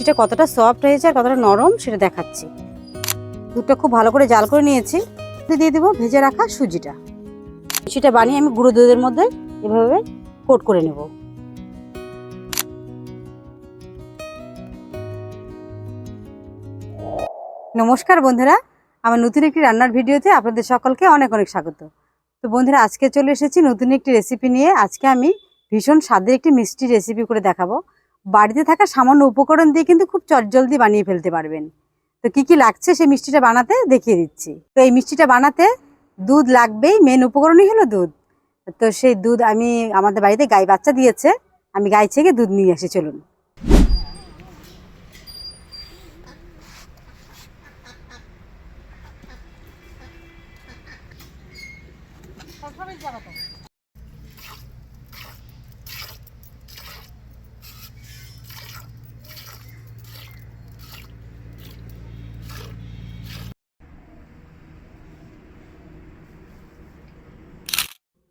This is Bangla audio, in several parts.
মিষ্টিটা কতটা সফট হয়েছে আর কতটা নরম সেটা দেখাচ্ছি। দুধটা খুব ভালো করে জাল করে নিয়েছি। দিয়ে দেবো ভেজে রাখা সুজিটা। সেটা বানিয়ে আমি গুঁড়ো দুধের মধ্যে এভাবে কোট করে নেব। নমস্কার বন্ধুরা, আমার নতুন একটি রান্নার ভিডিওতে আপনাদের সকলকে অনেক অনেক স্বাগত। তো বন্ধুরা, আজকে চলে এসেছি নতুন একটি রেসিপি নিয়ে। আজকে আমি ভীষণ স্বাদের একটি মিষ্টি রেসিপি করে দেখাবো। বাড়িতে থাকা সামান্য উপকরণ দিয়ে কিন্তু খুব চটজলদি বানিয়ে ফেলতে পারবেন। তো কি কি লাগছে সেই মিষ্টিটা বানাতে দেখিয়ে দিচ্ছি। তো এই মিষ্টিটা বানাতে দুধ লাগবেই মেন উপকরণই হলো দুধ। তো সেই দুধ আমি, আমাদের বাড়িতে গাই বাচ্চা দিয়েছে, আমি গাই থেকে দুধ নিয়ে আসি, চলুন।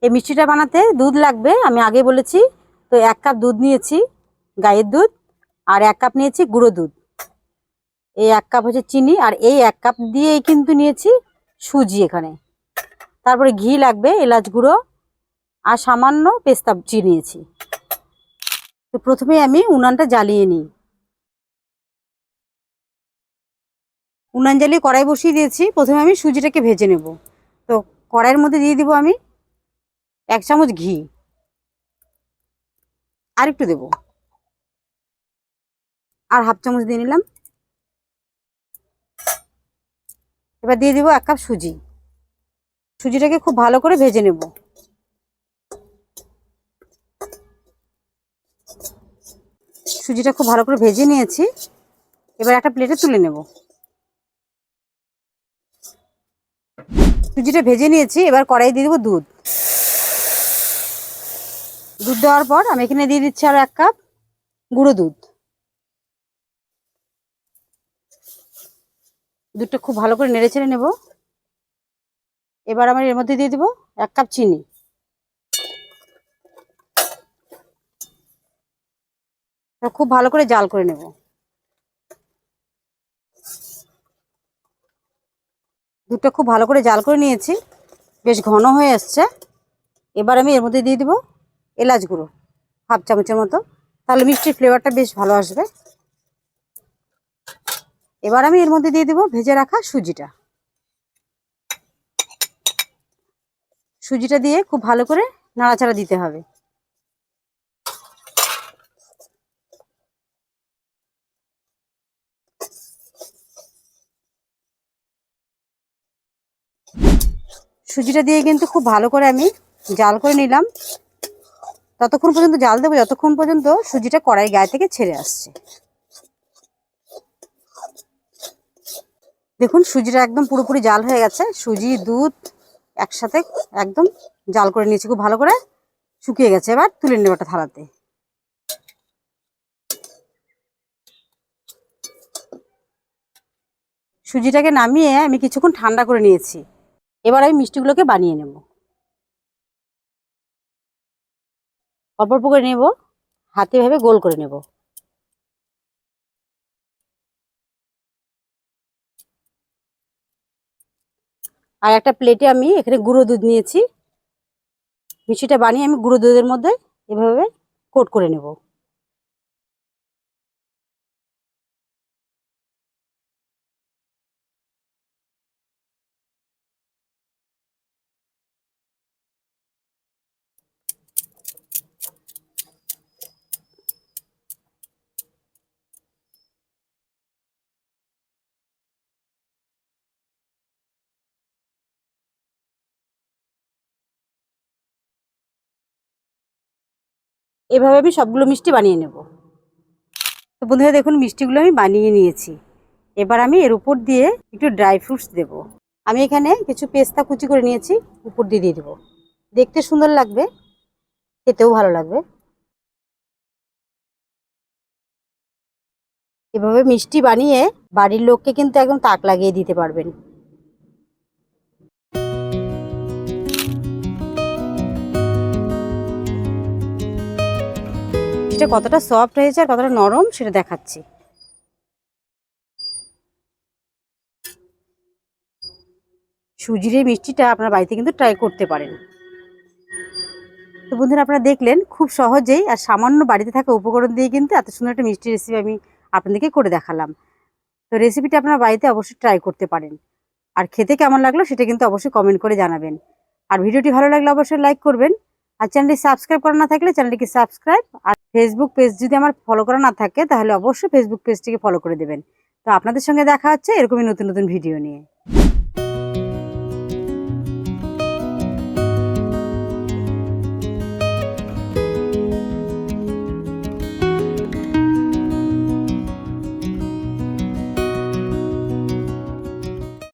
এই মিষ্টিটা বানাতে দুধ লাগবে, আমি আগে বলেছি। তো এক কাপ দুধ নিয়েছি, গায়ের দুধ, আর এক কাপ নিয়েছি গুঁড়ো দুধ। এই এক কাপ হচ্ছে চিনি, আর এই এক কাপ দিয়েই কিন্তু নিয়েছি সুজি এখানে। তারপরে ঘি লাগবে, এলাচ গুঁড়ো, আর সামান্য পেস্তা চি নিয়েছি। তো প্রথমে আমি উনানটা জ্বালিয়ে নিই। উনান জ্বালিয়ে কড়াই বসিয়ে দিয়েছি, প্রথমে আমি সুজিটাকে ভেজে নেব। তো কড়াইয়ের মধ্যে দিয়ে দিব আমি এক চামচ ঘি। আর একটু দেব। আর হাফ চামচ দিয়ে নিলাম। এবার দিয়ে দিব এক কাপ সুজি। সুজিটাকে খুব ভালো করে ভেজে নেব। সুজিটা খুব ভালো করে ভেজে নিয়েছি। এবার একটা প্লেটে তুলে নেব। সুজিটা ভেজে নিয়েছি। এবার কড়াই দিয়ে দেবো দুধ। দুধ দেওয়ার পর আমি এখানে দিয়ে দিচ্ছি আরও এক কাপ গুঁড়ো দুধ। দুধটা খুব ভালো করে নেড়ে ছেড়ে নেব। এবার আমার এর মধ্যে দিয়ে দিব এক কাপ চিনি। খুব ভালো করে জাল করে নেব। দুধটা খুব ভালো করে জাল করে নিয়েছি। বেশ ঘন হয়ে এসছে এবার আমি এর মধ্যে দিয়ে দিব এলাচ গুঁড়ো, হাফ চামচের মতো। তাহলে মিষ্টির ফ্লেভারটা বেশ ভালো আসবে। এবার আমি এর মধ্যে দিয়ে দেবো ভেজে রাখা সুজিটা। সুজিটা দিয়ে খুব ভালো করে নাড়াচাড়া দিতে হবে। সুজিটা দিয়ে কিন্তু খুব ভালো করে আমি জাল করে নিলাম। ততক্ষণ পর্যন্ত জাল দেবো, যতক্ষণ পর্যন্ত সুজিটা কড়াই গায়ে থেকে ছেড়ে আসছে। দেখুন, সুজিটা একদম পুরোপুরি জাল হয়ে গেছে। সুজি, দুধ একসাথে একদম জাল করে নিয়েছি খুব ভালো করে। শুকিয়ে গেছে, এবার তুলে নেব একটা থালাতে। সুজিটাকে নামিয়ে আমি কিছুক্ষণ ঠান্ডা করে নিয়েছি। এবার আমি মিষ্টিগুলোকে বানিয়ে নেব। অল্প অল্প করে নেব, হাতে ভাবে গোল করে নেব। আর একটা প্লেটে আমি এখানে গুঁড়ো দুধ নিয়েছি। মিষ্টিটা বানিয়ে আমি গুঁড়ো দুধের মধ্যে এভাবে কোট করে নেব। এভাবে আমি সবগুলো মিষ্টি বানিয়ে নেব। তো বন্ধুরা দেখুন, মিষ্টিগুলো আমি বানিয়ে নিয়েছি। এবার আমি এর উপর দিয়ে একটু ড্রাই ফ্রুটস দেব। আমি এখানে কিছু পেস্তা কুচি করে নিয়েছি, উপর দিয়ে দিয়ে দেবো। দেখতে সুন্দর লাগবে, খেতেও ভালো লাগবে। এভাবে মিষ্টি বানিয়ে বাড়ির লোককে কিন্তু একদম তাক লাগিয়ে দিতে পারবেন। মিষ্টিটা কতটা সফট হয়েছে আর কতটা নরম সেটা দেখাচ্ছি। সুজির এই মিষ্টিটা আপনার বাড়িতে কিন্তু ট্রাই করতে পারেন। তো বন্ধুরা আপনারা দেখলেন খুব সহজেই আর সামান্য বাড়িতে থাকা উপকরণ দিয়ে কিন্তু এত সুন্দর একটা মিষ্টি রেসিপি আমি আপনাদেরকে করে দেখালাম। তো রেসিপিটা আপনারা বাড়িতে অবশ্যই ট্রাই করতে পারেন। আর খেতে কেমন লাগল সেটা কিন্তু অবশ্যই কমেন্ট করে জানাবেন। আর ভিডিওটি ভালো লাগলে অবশ্যই লাইক করবেন। আর চ্যানেলটি সাবস্ক্রাইব করা না থাকলে চ্যানেলটিকে সাবস্ক্রাইব আর ফেসবুক পেজ যদি আমার ফলো করা না থাকে, তাহলে অবশ্যই ফেসবুক পেজটিকে ফলো করে দেবেন। তো আপনাদের সঙ্গে দেখা হচ্ছে এরকমই নতুন নতুন ভিডিও নিয়ে।